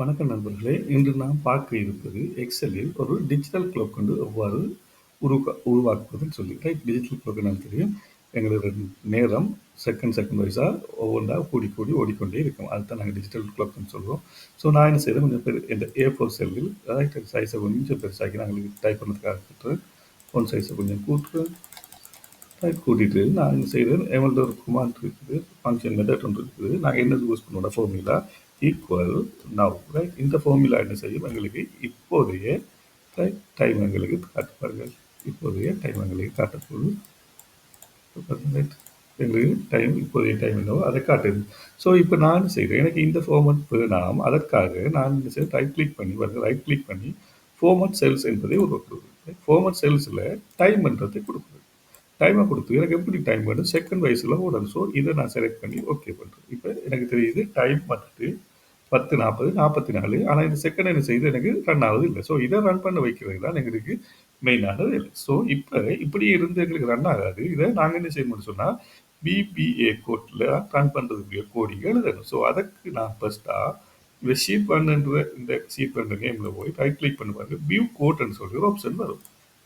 வணக்கம் நண்பர்களே! இன்று நாம் பார்க்க இருப்பது எக்ஸலில் ஒரு டிஜிட்டல் க்ளோக் கொண்டு எவ்வாறு உருவா உருவாக்குவதுன்னு சொல்லி. ரைட் டிஜிட்டல் க்ளாக் என்னன்னு தெரியும். எங்களோட நேரம் செகண்ட் செகண்ட் வைஸாக ஒவ்வொன்றா கூடி கூடி ஓடிக்கொண்டே இருக்கும். அதுதான் நாங்கள் டிஜிட்டல் க்ளாக்ன்னு சொல்லுவோம். ஸோ நான் என்ன செய்றேன் கொஞ்சம் பெரு இந்த ஏ4 செல்லில் ரைட் சைஸை கொஞ்சம் பெருசாக்கி நாங்கள் டைப் பண்ணுறதுக்காக கொடுத்துறேன். ஃபோன் சைஸை கொஞ்சம் கூட்டுறேன். டைப் கூட்டிகிட்டு நான் என்ன செய்கிறேன் எங்கள்ட்ட ஒரு கமாண்ட் இருக்குது. ஃபங்க்ஷன் மெத்தட் ஒன்று இருக்குது. நாங்கள் என்ன யூஸ் பண்ணுவோம்னா ஃபார்முலா ஈக்குவல் நவ் ரைட் இந்த ஃபார்முலா என்ன செய்யும்? எங்களுக்கு இப்போதைய ரைட் டைம் எங்களுக்கு காட்டுப்பார்கள் இப்போதைய டைம் எங்களுக்கு காட்டப்போகுது. ரைட் எங்களுக்கு டைம் இப்போதைய டைம் என்னவோ அதை காட்டுது. ஸோ இப்போ நான் செய்கிறேன்? எனக்கு இந்த ஃபார்மட் வேணாம். அதற்காக நான் என்ன செய்ய ரைட் கிளிக் பண்ணி வருது ரைட் கிளிக் பண்ணி ஃபார்மட் செல்ஸ் என்பதை உருவாக்குறது ஃபார்மட் செல்ஸில் டைம் என்றதை கொடுக்குது டைமை கொடுத்து எனக்கு எப்படி டைம் வேணும்? செகண்ட் வயசில் ஓடணும் ஸோ இதை நான் செலக்ட் பண்ணி ஓகே பண்ணுறேன் இப்போ எனக்கு தெரியுது டைம் வந்துட்டு பத்து நாற்பது நாற்பத்தி நாலு ஆனால் இந்த செகண்ட் என்ன செய்து எனக்கு ரன் ஆகுது இல்லை. ஸோ இதை ரன் பண்ண வைக்கிறது தான் எங்களுக்கு மெயினானது இல்லை ஸோ இப்போ இப்படி இருந்து எங்களுக்கு ரன் ஆகாது. இதை நாங்கள் என்ன செய்யணும்னு சொன்னால் பிபிஏ கோட்டில் ரன் பண்ணுறதுக்குரிய கோடிங்க எழுதணும். ஸோ அதுக்கு நான் ஃபஸ்ட்டாக இந்த ஷீட் பண்ணுன்ற இந்த ஷீட் பண்ணுற கேமில் போய் ரைட் கிளிக் பண்ணுவாங்க. வியூ கோட்னு சொல்லி ஒரு ஆப்ஷன் வரும்.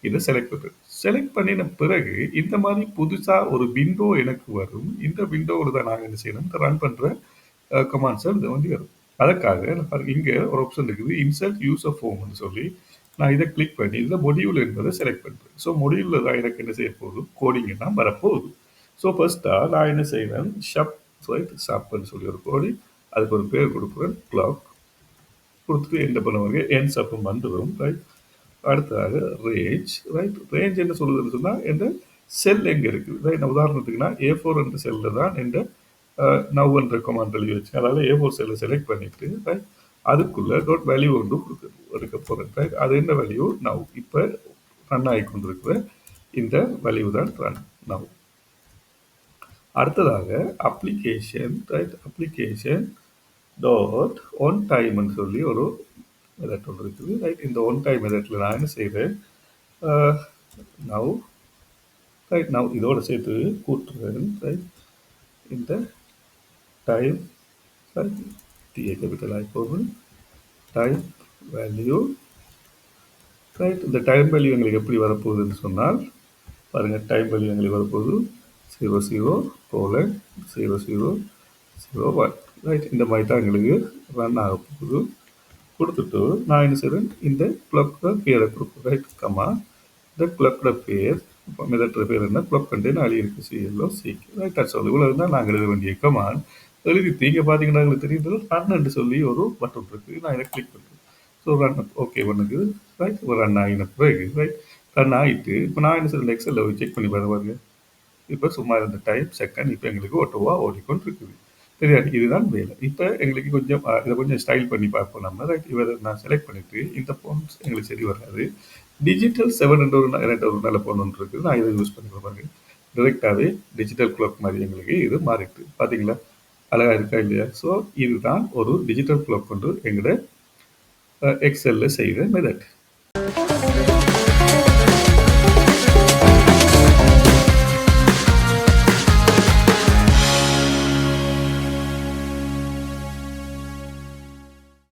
இதை செலக்ட் பண்ணுறது செலக்ட் பண்ணின பிறகு இந்த மாதிரி புதுசாக ஒரு விண்டோ எனக்கு வரும். இந்த விண்டோவில் தான் நாங்கள் என்ன செய்யணும்? இந்த ரன் பண்ணுற கமாண்ட்ஸை இது வந்து வரும். அதற்காக இங்கே ஒரு ஆப்ஷன் இருக்குது. இன்சர்ட் யூசர் ஃபோம்னு சொல்லி நான் இதை கிளிக் பண்ணி இதில் மொடியூல் என்பதை செலக்ட் பண்ணுறேன் ஸோ மொடியூலில் தான் எனக்கு என்ன செய்ய போகுது? கோடிங் தான் வரப்போகுது. ஸோ ஃபர்ஸ்ட்டாக நான் என்ன செய்வேன்? ஷப் ரைட் ஷப்னு சொல்லி ஒரு கோடி அதுக்கு ஒரு பேர் கொடுக்குறேன். கிளாக் கொடுத்துட்டு என்ன பண்ணுவாங்க? என் சப்பும் வந்துடும். ரைட் அடுத்ததாக ரேஞ்ச் ரைட் ரேஞ்ச் என்ன சொல்லுதுன்னு சொன்னால் எந்த செல் எங்கே இருக்குது? ரைட் நான் உதாரணத்துக்குன்னா ஏ ஃபோர் என்ற செல்லில் தான் எந்த நவ்ன்ற கமாண்ட் எழுதி வச்சு அதாவது ஏ ஃபோர் செல்லை செலக்ட் பண்ணிட்டு ரைட் அதுக்குள்ள டாட் வேல்யூ ஒன்று கொடுக்க எடுக்க போகிறேன் ரைட் அது என்ன வேல்யூ நவ் இப்போ ரன் ஆகி கொண்டிருக்கிற இந்த வேல்யூ தான் ரன் நவ் அடுத்ததாக application right application dot one டைம்னு சொல்லி ஒரு மெதட் ஒன்று இருக்குது ரைட் இந்த ஒன் டைம் மெதட்டில் நான் என்ன செய்கிறேன் நவ் ரைட் நவ் இதோடு சேர்த்து கூட்டுறேன் ரைட் இந்த டைம் டிஏ கேபிட்டல் ஆகிப்போகும் டைம் வேல்யூ ரைட் இந்த டைம் வேல்யூ எங்களுக்கு எப்படி வரப்போகுதுன்னு சொன்னால் பாருங்கள் டைம் வேல்யூ எங்களுக்கு வரப்போகுது. Zero zero colon zero zero zero one right இந்த மாதிரி தான் எங்களுக்கு ரன் ஆக போகுது. கொடுத்துட்டு நான் என்ன செய்கிறேன் இந்த கிளப்போட பேரை கொடுக்கும் ரைட் கம்மா இந்த கிளப்போட பேர் இப்போ மிதட்டுற பேர் என்ன? கிளப் கண்டேன் அழி இருக்கு சீக்கிரம் ரைட் அது சொல்லி இவ்வளோ இருந்தால் நாங்கள் எழுத வேண்டிய கமான் எழுதி இங்கே பார்த்தீங்கன்னா எங்களுக்கு தெரியுது. ரன் சொல்லி ஒரு பட்டன் இருக்குது நான் இதை கிளிக் பண்ணுறேன் ஸோ ரன் ஓகே பண்ணுக்கு ரைட் ரன் ஆகின பிறகு ரைட் ரன் ஆகிட்டு இப்போ நான் என்ன சொல்ல எக்ஸலில் செக் பண்ணி பாருங்க இப்போ சும்மா இருந்த டைம் செகண்ட் இப்போ எங்களுக்கு ஓட்டோவாக ஓடிக்கொண்டு இருக்குது சரியா இதுதான் வேலை. இப்போ எங்களுக்கு கொஞ்சம் இதை கொஞ்சம் ஸ்டைல் பண்ணி பார்ப்போம் நம்ம. ரைட் இவரை நான் செலக்ட் பண்ணிட்டு இந்த ஃபோன்ஸ் எங்களுக்கு சரி வராது. டிஜிட்டல் செவன் என்ற ஒரு ரெண்டு ஒரு நல்ல ஃபோன் ஒன்று இருக்குது. நான் இதை யூஸ் பண்ணி பாருங்க. டிரெக்டாகவே டிஜிட்டல் கிளாக் மாதிரி எங்களுக்கு இது மாறிட்டு. பார்த்தீங்களா? அழகாக இருக்கா இல்லையா? ஸோ இதுதான் ஒரு டிஜிட்டல் கிளாக் கொண்டு எங்களோட எக்ஸலில் செய்கிற மெதட்